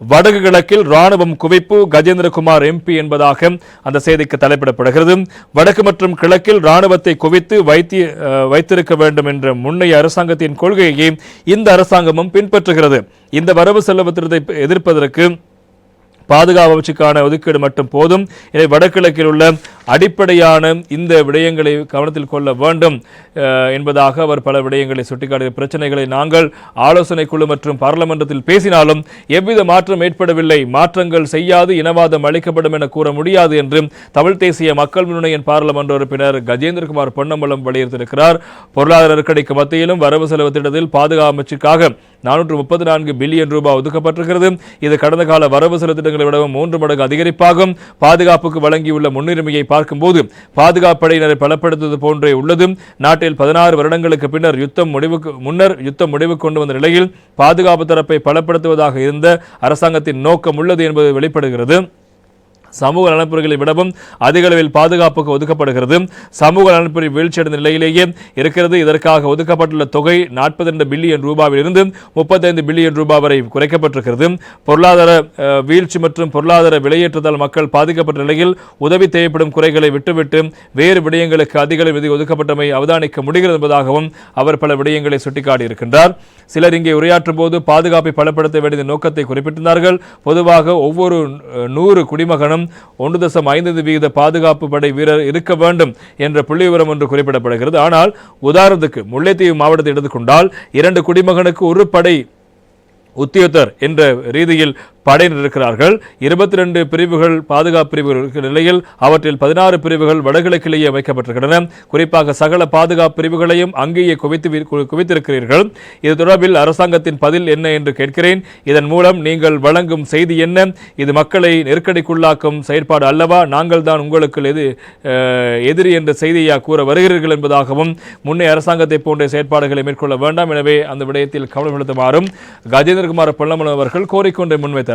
வடக்கு கிழக்கில் ராணுவம் குவிப்பு கஜேந்திரகுமார் எம்பி என்பதாக அந்த செய்திக்கு தலைப்பிடப்படுகிறது. வடக்கு மற்றும் கிழக்கில் ராணுவத்தை குவித்து வைத்திய அஹ், வைத்திருக்க வேண்டும் என்ற முன்னைய அரசாங்கத்தின் கொள்கையை இந்த அரசாங்கமும் பின்பற்றுகிறது. இந்த வரவு செலவு திட்டத்தை எதிர்ப்பதற்கு பாதுகாப்பு அமைச்சுக்கான ஒதுக்கீடு மட்டும் போதும். இதை வடகிழக்கில் உள்ள அடிப்படையான இந்த விடயங்களை கவனத்தில் கொள்ள வேண்டும் என்பதாக அவர் பல விடயங்களை சுட்டிக்காட்டிய பிரச்சனைகளை நாங்கள் ஆலோசனை குழு மற்றும் பாராளுமன்றத்தில் பேசினாலும் எவ்வித மாற்றம் ஏற்படவில்லை. மாற்றங்கள் செய்யாது இனவாதம் அளிக்கப்படும் என கூற முடியாது என்று தமிழ் தேசிய மக்கள் முன்னணியின் பாராளுமன்ற உறுப்பினர் கஜேந்திரகுமார் பொன்னம்பலம் வலியுறுத்தியிருக்கிறார். பொருளாதார நெருக்கடிக்கு மத்தியிலும் வரவு செலவு திட்டத்தில் பாதுகாப்பு அமைச்சுக்காக நானூற்று முப்பத்தி நான்கு பில்லியன் ரூபாய் ஒதுக்கப்பட்டிருக்கிறது. இது கடந்த கால வரவு செலவு திட்டங்களை விடவும் மூன்று மடங்கு அதிகரிப்பாகும். பாதுகாப்புக்கு வழங்கியுள்ள முன்னுரிமையை பார்க்கும்போது பாதுகாப்பு படையினரை பலப்படுத்துவது போன்றே உள்ளது. நாட்டில் பதினாறு வருடங்களுக்கு பின்னர் யுத்தம் முடிவுக்கு முன்னர் யுத்தம் முடிவு கொண்டு வந்த நிலையில் பாதுகாப்பு தரப்பை பலப்படுத்துவதாக இருந்த அரசாங்கத்தின் நோக்கம் உள்ளது என்பது வெளிப்படுகிறது. சமூக நலன்புரிகளை விடவும் அதிக அளவில் பாதுகாப்புக்கு ஒதுக்கப்படுகிறது. சமூக நலன்புரி வீழ்ச்சியடைந்த நிலையிலேயே இருக்கிறது. இதற்காக ஒதுக்கப்பட்டுள்ள தொகை நாற்பத்தி ரெண்டு பில்லியன் ரூபாவிலிருந்து முப்பத்தைந்து பில்லியன் ரூபாய் வரை குறைக்கப்பட்டிருக்கிறது. பொருளாதார வீழ்ச்சி மற்றும் பொருளாதார விலையேற்றத்தால் மக்கள் பாதிக்கப்பட்ட நிலையில் உதவி தேவைப்படும் குறைகளை விட்டுவிட்டு வேறு விடயங்களுக்கு அதிக அளவில் நிதி ஒதுக்கப்பட்டமை அவதானிக்க முடிகிறது என்பதாகவும் அவர் பல விடயங்களை சுட்டிக்காட்டியிருக்கின்றார். சிலர் இங்கே உரையாற்றும் போது பாதுகாப்பை பலப்படுத்த வேண்டிய நோக்கத்தை குறிப்பிட்டிருந்தார்கள். பொதுவாக ஒவ்வொரு நூறு குடிமகனும் ஒன்று தசம் ஐந்து வீத பாதுகாப்பு படை வீரர் இருக்க வேண்டும் என்ற புள்ளி விவரம் ஒன்று குறிப்பிடப்படுகிறது. ஆனால் உதாரணத்துக்கு முல்லைத்தீவு மாவட்டத்தை எடுத்துக்கொண்டால் இரண்டு குடிமகனுக்கு ஒரு படை உத்தியோகத்தர் என்ற ரீதியில் படையினர் இருக்கிறார்கள் இருபத்தி ரெண்டு பிரிவுகள் பாதுகாப்பு பிரிவுகள் இருக்கிற நிலையில் அவற்றில் பதினாறு பிரிவுகள் வடகிழக்கிலேயே அமைக்கப்பட்டிருக்கின்றன. குறிப்பாக சகல பாதுகாப்பு பிரிவுகளையும் அங்கேயே குவித்து குவித்திருக்கிறீர்கள். இது தொடர்பில் அரசாங்கத்தின் பதில் என்ன என்று கேட்கிறேன். இதன் மூலம் நீங்கள் வழங்கும் செய்தி என்ன? இது மக்களை நெருக்கடிக்குள்ளாக்கும் செயற்பாடு அல்லவா? நாங்கள் தான் உங்களுக்கு எது எதிரி என்ற செய்தியா கூற வருகிறீர்கள் என்பதாகவும் முன்னே அரசாங்கத்தை போன்ற செயற்பாடுகளை மேற்கொள்ள வேண்டாம். எனவே அந்த விடயத்தில் கவனம் செலுத்துமாறும் கஜேந்திரகுமார் பொன்னமன் அவர்கள் கோரிக்கொண்டை முன்வைத்தார்.